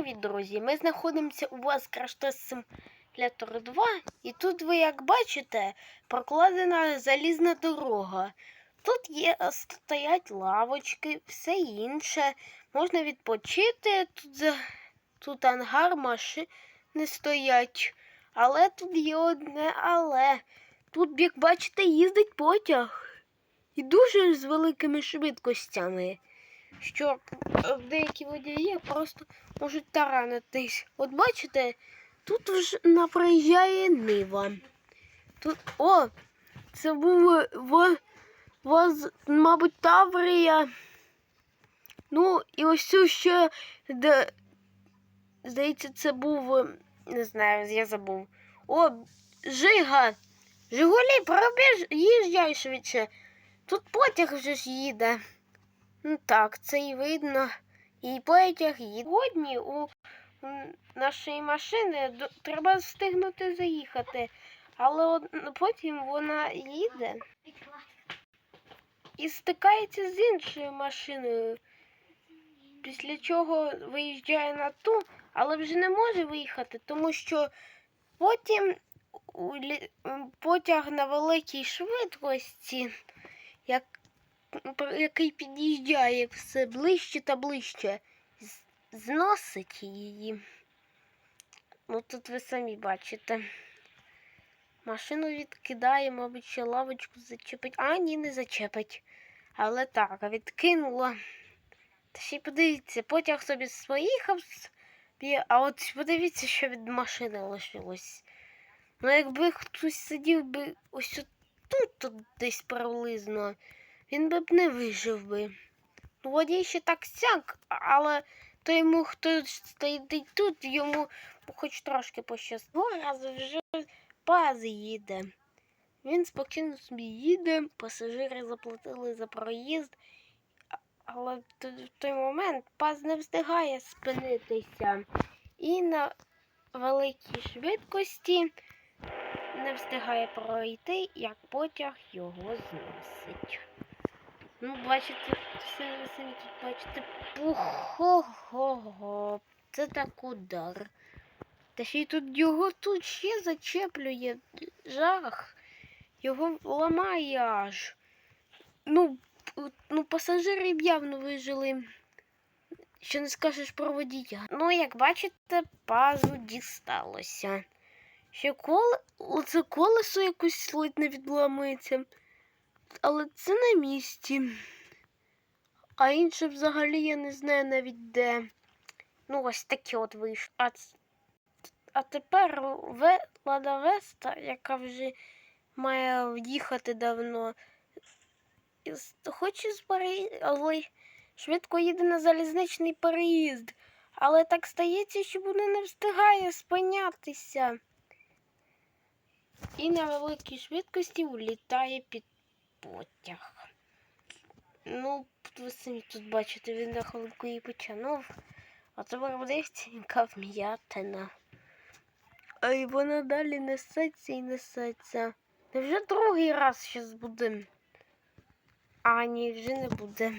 Привіт, друзі! Ми знаходимося у вас Crash Simulator 2, і тут ви, як бачите, прокладена залізна дорога. Тут є е, стоять лавочки, все інше. Можна відпочити. Тут, тут ангар машини стоять. Але тут є одне але. Тут, як бачите, їздить потяг. І дуже з великими швидкостями. Що е, деякі водії просто можуть таранитись. От бачите, тут вже напроїжджає Нива. Тут, о, це був в, воз, мабуть, Таврія. Ну, і ось цю ще, де, здається, це був, е, не знаю, я забув. О, Жига! Жигулі, пробіж, їжджай швидше. Тут потяг вже ж їде. Ну так, це і видно. І потяг їде. Сьогодні у нашої машини треба встигнути заїхати. Але потім вона їде і стикається з іншою машиною. Після чого виїжджає на ту, але вже не може виїхати, тому що потім потяг на великій швидкості, як, який під'їжджає все ближче та ближче, зносить її. Ну тут ви самі бачите. Машину відкидає, мабуть, ще лавочку зачепить. А, ні, не зачепить. Але так, відкинула. Та ще й подивіться, потяг собі собі, а от подивіться, що від машини лишилось. Ну, якби хтось сидів би ось тут, тут десь приблизно, він би б не вижив би. Водій ще так сяк, але то йому, хто стоїть тут, йому хоч трошки пощастило, раз вже паз їде. Він спокійно собі їде, пасажири заплатили за проїзд, але в той момент паз не встигає спинитися. І на великій швидкості не встигає пройти, як потяг його зносить. Ну, бачите, все самі тут бачите. Пухо-го. Це так удар. Та ще й тут його тут ще зачеплює жах. Його ламає аж. Ну, ну пасажири б явно вижили. Що не скажеш про водія. Ну, як бачите, пазу дісталося. Ще коле, оце колесо якось ледь не відламується. Але це на місці. А інше взагалі я не знаю навіть де. Ну, ось таке от вийшло. А, а тепер Ве- Лада Веста, яка вже має в'їхати давно, хоче з Пари- швидко їде на залізничний переїзд. Але так стається, що вона не встигає спинятися. І на великій швидкості влітає під потяг. Ну, ви самі тут бачите, він на хвилинку її потягнув, а тепер вдається яка вм'ятина. А й вона далі несеться і несеться. Невже другий раз щас буде? А, ні, вже не буде.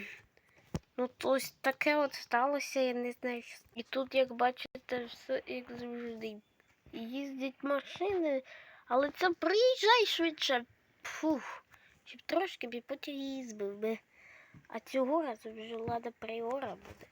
Ну, то ось таке от сталося, я не знаю. що- І тут, як бачите, все як завжди. Їздять машини, але це приїжджай швидше. Фух, щоб трошки б потяг її збив би. А цього разу вже лада пріора буде.